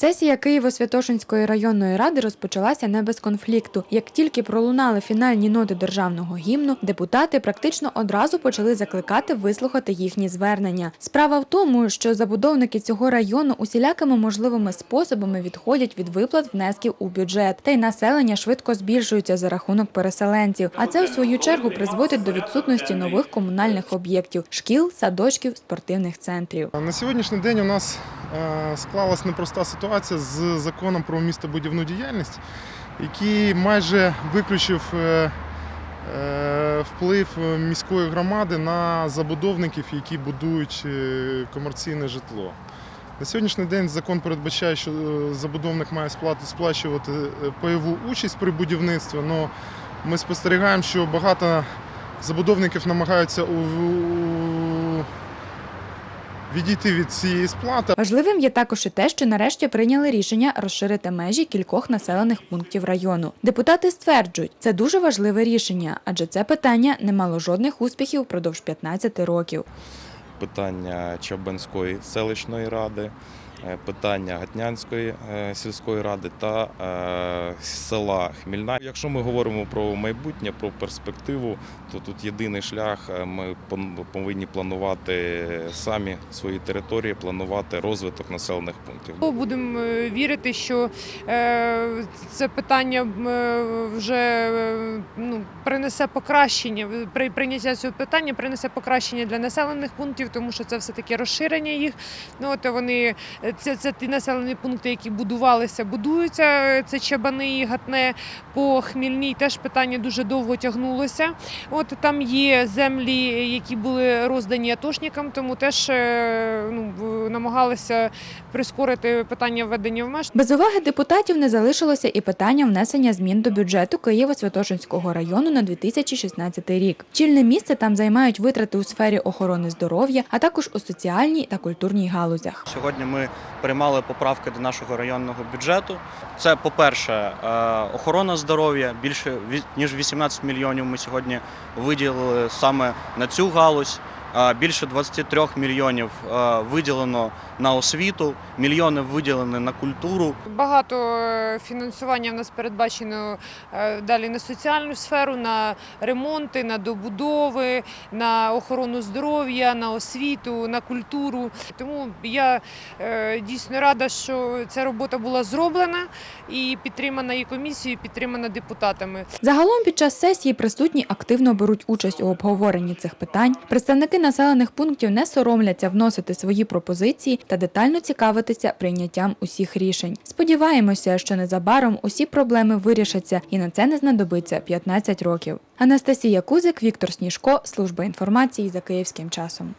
Сесія Києво-Святошинської районної ради розпочалася не без конфлікту. Як тільки пролунали фінальні ноти державного гімну, депутати практично одразу почали закликати вислухати їхні звернення. Справа в тому, що забудовники цього району усілякими можливими способами відходять від виплат внесків у бюджет, та й населення швидко збільшується за рахунок переселенців. А це в свою чергу призводить до відсутності нових комунальних об'єктів шкіл, садочків, спортивних центрів. На сьогоднішній день у нас склалась непроста ситуація з законом про містобудівну діяльність, який майже виключив е, е, вплив міської громади на забудовників, які будують е, комерційне житло. На сьогоднішній день закон передбачає, що е, забудовник має сплачувати е, пайову участь при будівництві, але ми спостерігаємо, що багато забудовників намагаються відійти від цієї сплати. Важливим є також і те, що нарешті прийняли рішення розширити межі кількох населених пунктів району. Депутати стверджують, це дуже важливе рішення, адже це питання не мало жодних успіхів впродовж 15 років. Питання Чабанської селищної ради, е, питання Гатнянської е, сільської ради та е, села Хмільна. Якщо ми говоримо про майбутнє, про перспективу, то тут єдиний шлях. Ми повинні планувати самі свої території, планувати розвиток населених пунктів. Будемо вірити, що це питання вже принесе покращення. При прийняття цього питання принесе покращення для населених пунктів, тому що це все таки розширення їх. Ну от вони це, це ті населені пункти, які будувалися, будуються. Це Чабани і Гатне по Хмільній. Теж питання дуже довго тягнулося. От там є землі, які були роздані атошникам, тому теж е, ну, намагалися прискорити питання введення в меж. Без уваги депутатів не залишилося і питання внесення змін до бюджету Києво-Святошинського району на 2016 рік. Чільне місце там займають витрати у сфері охорони здоров'я, а також у соціальній та культурній галузях. Сьогодні ми приймали поправки до нашого районного бюджету. Це, по-перше, е, охорона здоров'я. Більше ніж 18 мільйонів ми сьогодні виділили саме на цю галузь. Е, Більше 23 мільйонів е, виділено на освіту, мільйони виділені на культуру. Багато е, фінансування в нас передбачено далі на соціальну сферу, на ремонти, на добудови, на охорону здоров'я, на освіту, на культуру. Тому я дійсно рада, що ця робота була зроблена і підтримана і комісією, і підтримана депутатами. Загалом під час сесії присутні активно беруть участь у обговоренні цих питань. Населених пунктів не соромляться вносити свої пропозиції та детально цікавитися прийняттям усіх рішень. Сподіваємося, що незабаром усі проблеми вирішаться, і на це не знадобиться 15 років. Анастасія Кузик, Віктор Сніжко, служба інформації за київським часом.